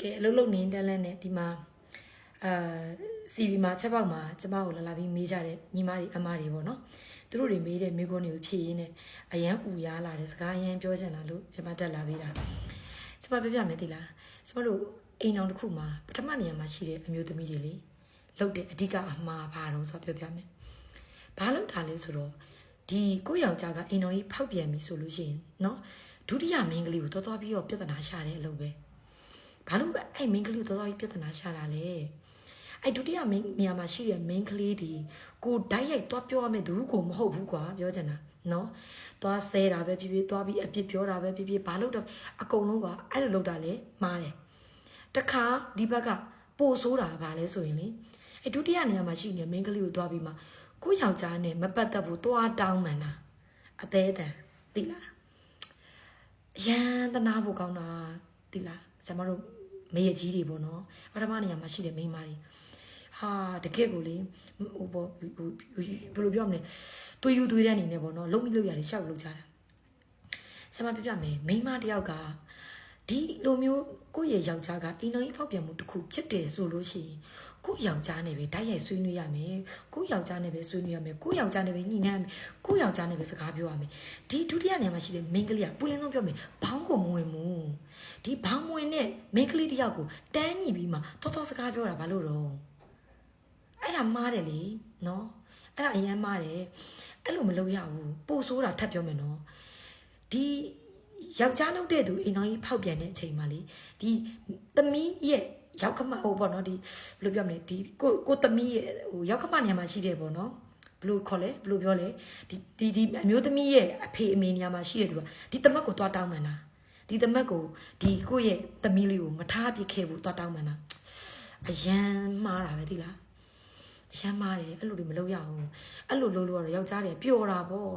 ကဲအလုပ်လုပ်နေတန်းလန်းနဲ့ဒီမှာအာစီဗီမှာချက်ပေါက်မှာကျမကိုလာလာပြီးမေးကြတဲ့ညီမတွေအမတွေပေါ့နော်သူတို့တွေမေးတဲ့မိခွန်းတွေကိုဖြည့်ရင်းနဲ့အရန်ပူရလာတယ်စကားအရန်ပြောချင်တာလို့ကျမတက်လာပေးတာကျမပြပြမယ်သိလားကျမတို့အိမ်အောင်တစ်ခုမှာပထမနေရာမှာရှိတဲ့အမျိုးသမီးတွေလေလုပ်တဲ့အဓိကအမှားဘာတော့ဆိုတော့ပြောပြမယ်ဘာလုပ်တာလဲဆိုတော့ဒီကိုယ့်ယောက်ျားကအိမ်တော်ကြီးဖောက်ပြန်ပြီဆိုလို့ရှိရင်နော်ဒုတိယမင်းကလေးကိုတော်တော်ပြီးတော့ပြဿနာရှာတဲ့အလုပ်ပဲ ဘာလို့အဲ့ main ကလေးကိုတော်တော်ကြီးပြဿနာရှာတာလဲအဲ့ဒုတိယ main နေရာမှာရှိတဲ့ main ကလေးဒီကိုဓာတ်ရိုက်သွားပြောရမယ်သူကိုမဟုတ်ဘူးကွာပြောချင်တာနော်သွားဆဲတာပဲဖြစ်ဖြစ်သွားပြီးအပြစ်ပြောတာပဲဖြစ်ဖြစ်ဘာလို့တော့အကုန်လုံးကအဲ့လိုလုပ်တာလဲမှားတယ်တခါဒီဘက်ကပို့ဆိုးတာဗာလဲဆိုရင်လေအဲ့ဒုတိယနေရာမှာရှိနေတဲ့ main ကလေးကိုသွားပြီးမှကိုယောက်ျားနဲ့မပတ်သက်ဘူးသွားတောင်းမှန်တာအသေးတန်သိလားအရန်တနာဖို့ကောင်းတာ တိလားဆရာမတို့မေရကြီးတွေပေါ့နော်ပထမနေရာမှာရှိတဲ့မိန်းမတွေဟာတကယ့်ကိုလေဟိုပေါ့ဟိုဘယ်လိုပြောမလဲသွေးယူသွေးတဲ့အနေနဲ့ပေါ့နော်လုံးမိလို့ရတယ်ရှောက်လို့ကြတာဆရာမပြပြမယ်မိန်းမတယောက်ကဒီလိုမျိုးကိုယ့်ရဲ့ယောက်ျားကအိမ်တော်ကြီးဖောက်ပြန်မှုတစ်ခုဖြစ်တယ်ဆိုလို့ရှိရင် ကိုယ့်ယောက်ျားနဲ့ပဲဓာတ်ရိုက်ဆွေးနွေးရမယ်ကိုယ့်ယောက်ျားနဲ့ပဲဆွေးနွေးရမယ်ကိုယ့်ယောက်ျားနဲ့ပဲညှိနှိုင်းရမယ်ကိုယ့်ယောက်ျားနဲ့ပဲစကားပြောရမယ်ဒီဒုတိယနေရာမှာရှိတဲ့မိန်းကလေးကပူလင်းဆုံးပြောမယ်ဘောင်းကိုမဝင်ဘူးဒီဘောင်းမဝင်တဲ့မိန်းကလေးတယောက်ကိုတန်းညှိပြီးမှတော်တော်စကားပြောတာဘာလို့တော့အဲ့ဒါမားတယ်လေနော်အဲ့ဒါအရန်မားတယ်အဲ့လိုမလုပ်ရဘူးပို့ဆိုးတာထပ်ပြောမယ်နော်ဒီယောက်ျားလုပ်တဲ့သူအိမ်တော်ကြီးဖောက်ပြန်တဲ့အချိန်မှာလေဒီသမီးရဲ့ ယောက်ကမဟိုပေါ့နော်ဒီဘယ်လိုပြောမလဲဒီကိုကိုသမီးရဲ့ဟိုယောက်ကမနေရာမှာရှိတယ်ပေါ့နော်ဘယ်လိုခေါ်လဲဘယ်လိုပြောလဲဒီဒီဒီအမျိုးသမီးရဲ့အဖေအမေနေရာမှာရှိတဲ့သူကဒီသမက်ကိုတွားတောင်းမှန်တာဒီသမက်ကိုဒီကိုရဲ့သမီးလေးကိုမထားပြစ်ခဲ့ဘူးတွားတောင်းမှန်တာအရန်မှားတာပဲဒီလားအရန်မှားတယ်အဲ့လိုတွေမလုပ်ရအောင်အဲ့လိုလုပ်လို့ကတော့ယောက်ျားတွေပျော်တာပေါ့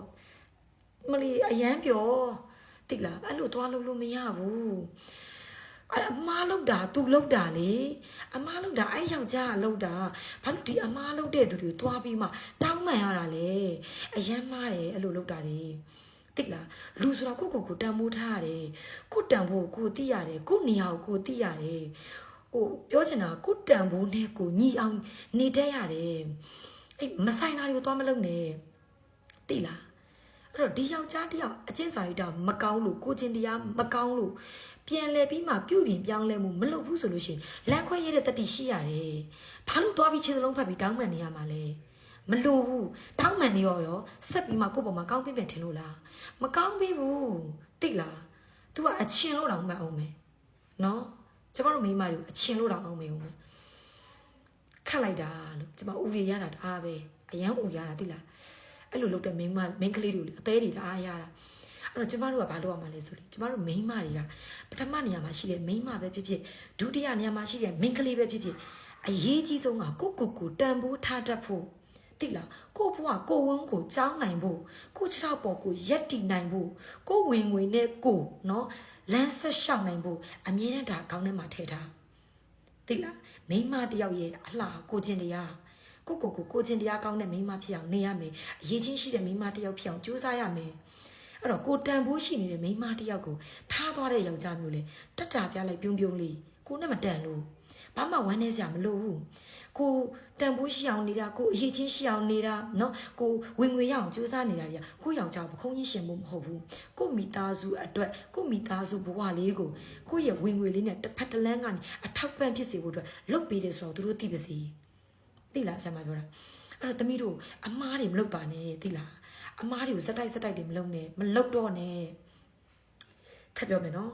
မလီအရန်ပျော်တိလားအဲ့လိုတွားလို့လို့မရဘူးအဲ့အမား လောက်တာ तू လောက်တာလေအမားလောက်တာအဲ့ယောက်ျားကလောက်တာဘာလို့ဒီအမားလောက်တဲ့သူတွေတွားပြီးမှတောင်းမှန်ရတာလေအရန်မားတယ်အဲ့လိုလောက်တာတွေတိလားလူဆိုတာကိုယ့်ကိုယ်ကိုတန်ဖိုးထားရတယ်ကိုယ်တန်ဖိုးကိုသိရတယ်ကိုယ့်နေရာကိုကိုသိရတယ်ဟိုပြောချင်တာကိုယ်တန်ဖိုးနဲ့ကိုညီအောင်နေတတ်ရတယ်အဲ့မဆိုင်တာတွေကိုတွားမလုပ်နဲ့တိလား အဲ့တော့ဒီယောက်ျားတယောက်အချင်းစာရိတာမကောင်းလို့ကိုချင်းတရားမကောင်းလို့ပြန်လဲပြီးမှပြုတ်ပြင်ပြောင်းလဲမှုမလုပ်ဘူးဆိုလို့ရှိရင်လမ်းခွဲရတဲ့တတိရှိရတယ်။ဘာလို့သွားပြီးချင်းစလုံးဖတ်ပြီးတောင်းပန်နေရမှာလဲ။မလို့ဘူးတောင်းပန်နေရောရောဆက်ပြီးမှကိုယ့်ပေါ်မှာကောင်းပြင်းပြင်းထင်လို့လား။မကောင်းပြီဘူးတိလား။ तू ကအချင်းလို့တောင်မှအောင်မယ်။နော်။ကျမတို့မိန်းမတွေကိုအချင်းလို့တောင်အောင်မယ်ဦးမယ်။ခတ်လိုက်တာလို့ကျမဥရီရတာတအားပဲအရန်ဥရတာတိလား။ အဲ့လိုလုပ်တဲ့မိန်းမမိန်းကလေးတွေလေအသေးတွေတအားရတာ။အဲ့တော့ကျမတို့ကဘာလုပ်ရမှာလဲဆိုရင်ကျမတို့မိန်းမတွေကပထမနေရာမှာရှိတဲ့မိန်းမပဲဖြစ်ဖြစ်ဒုတိယနေရာမှာရှိတဲ့မိန်းကလေးပဲဖြစ်ဖြစ်အရေးကြီးဆုံးကကိုကိုကိုတန်ဖိုးထားတတ်ဖို့တိလားကိုဘွားကိုဝန်းကိုကြောင်းနိုင်ဖို့ကိုခြေထောက်ပေါ်ကိုရက်တီနိုင်ဖို့ကိုဝင်ငွေနဲ့ကိုနော်လမ်းဆက်လျှောက်နိုင်ဖို့အမြဲတမ်းဒါကောင်းထဲမှာထည့်ထားတိလားမိန်းမတယောက်ရဲ့အလှကိုချင်းတရား ကိုကိုကိုကိုချင်းတရားကောင်းတဲ့မိန်းမဖြစ်အောင်နေရမယ်အရေးချင်းရှိတဲ့မိန်းမတယောက်ဖြစ်အောင်ကြိုးစားရမယ်အဲ့တော့ကိုတန်ဖိုးရှိနေတဲ့မိန်းမတစ်ယောက်ကိုထားသွားတဲ့ယောက်ျားမျိုးလေတတ်တာပြလိုက်ပြုံးပြုံးလေးကိုနဲ့မတန်လို့ဘာမှဝမ်းနေစရာမလိုဘူးကိုတန်ဖိုးရှိအောင်နေတာကိုအရေးချင်းရှိအောင်နေတာเนาะကိုဝင်ငွေရအောင်ကြိုးစားနေတာတွေကကိုယောက်ျားပခုံးကြီးရှင်ဖို့မဟုတ်ဘူးကိုမိသားစုအတွက်ကိုမိသားစုဘဝလေးကိုကိုရဲ့ဝင်ငွေလေးနဲ့တစ်ဖက်တစ်လမ်းကနေအထောက်ပံ့ဖြစ်စေဖို့အတွက်လုပ်ပေးတယ်ဆိုတော့သူတို့သိပါစေ သိလားဆရာမပြောတာအဲ့တော့သမီးတို့အမားတွေမလုပ်ပါနဲ့သိလားအမားတွေကိုစက်တိုက်စက်တိုက်တွေမလုပ်နဲ့မလုပ်တော့နဲ့ထပ်ပြောမယ်နော်